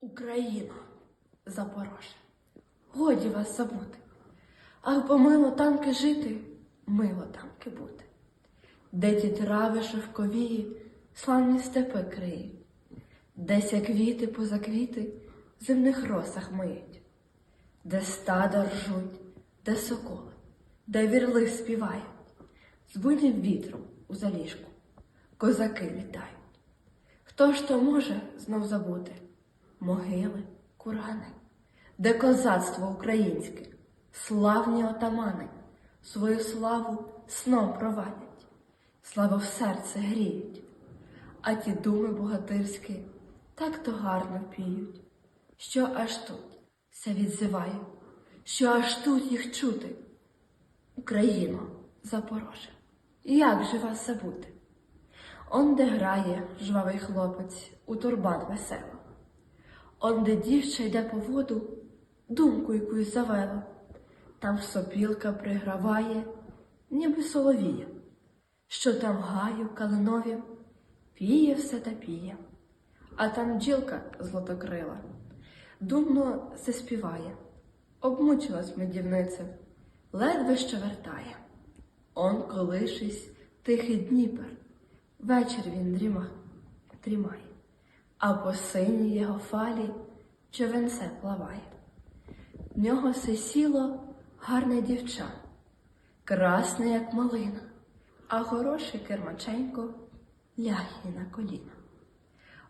Україно, Запорожжя, годі вас забути, ах, бо мило тамки жити, мило тамки бути, де ті трави шовковії, славні степи деся квіти поза квіти в земних росах миють, де стада ржуть, де соколи, де вірли співають, з буйним вітром у заліжку козаки літають. Хто ж то може знов забути могили, кургани, де козацтво українське, славні отамани, свою славу сном провадять, славу в серце гріють, а ті думи богатирські так то гарно впіють, що аж тут все відзиває, що аж тут їх чути. Україно, Запороже, як же вас забути? Он де грає жвавий хлопець у турбан весело. Он де дівча йде по воду, думку якусь завела. Там сопілка приграває, ніби соловія, що там гаю калинові піє все та піє, а там бджілка злотокрила, думно се співає, обмучилась медівниця, ледве що вертає. Он колишись тихий Дніпер, вечір він дріма, дрімає, а по синій його фалі човенце плаває. В нього се сіло гарне дівча, красне, як малина, а хороший кермаченько ляхне на коліна.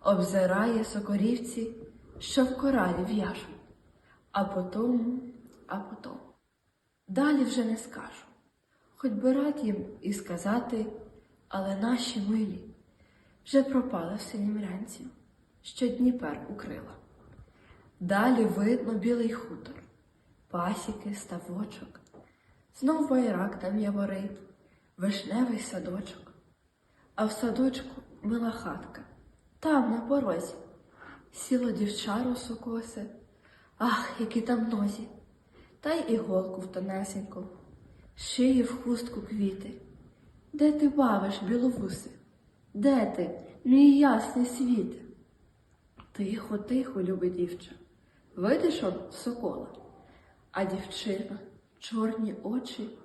Обзирає сокорівці, що в коралі в'яжуть, а потому, а потому. Далі вже не скажу, хоч би рад їм і сказати, але наші милі вже пропали в синім ранці, що Дніпер укрила. Далі видно білий хутор, пасіки, ставочок, знов байрак там яворить, вишневий садочок, а в садочку мила хатка, там на порозі, сіло дівча росокосе, ах, які там нозі, та й іголку в тонесеньку, шиї в хустку квіти. Де ти бавиш, біловуси? Де ти, мій ясний світ? Тихо, тихо, любий дівча, видиш он сокола, а дівчина, чорні очі,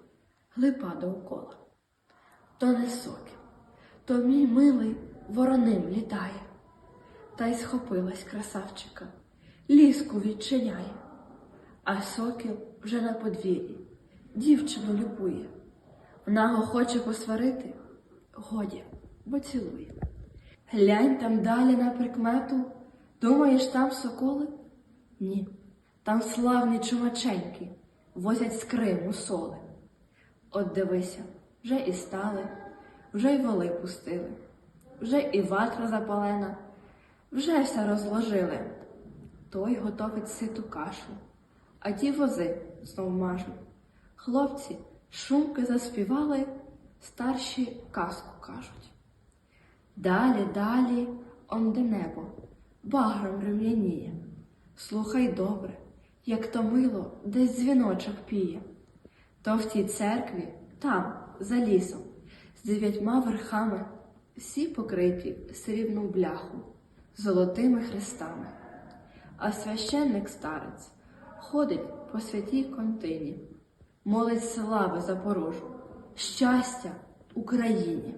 глипа довкола. То не сокіл, то мій милий вороним літає, та й схопилась красавчика, ліску відчиняє, а сокіл вже на подвір'ї, дівчину любує. Вона го хоче посварити, годі, бо цілує. Глянь там далі на прикмету, думаєш, там соколи? Ні, там славні чумаченьки возять з Криму соли. От дивися, вже і стали, вже й воли пустили, вже і ватра запалена, вже все розложили. Той готовить ситу кашу, а ті вози знов мажуть. Хлопці шумки заспівали, старші казку кажуть. Далі, далі, он де небо, багром рем'яніє. Слухай добре, як то мило десь дзвіночок піє. То в тій церкві, там, за лісом, з дев'ятьма верхами, всі покриті срібну бляху, золотими хрестами. А священник старець ходить по святій контині молить слави Запорожу, щастя Україні.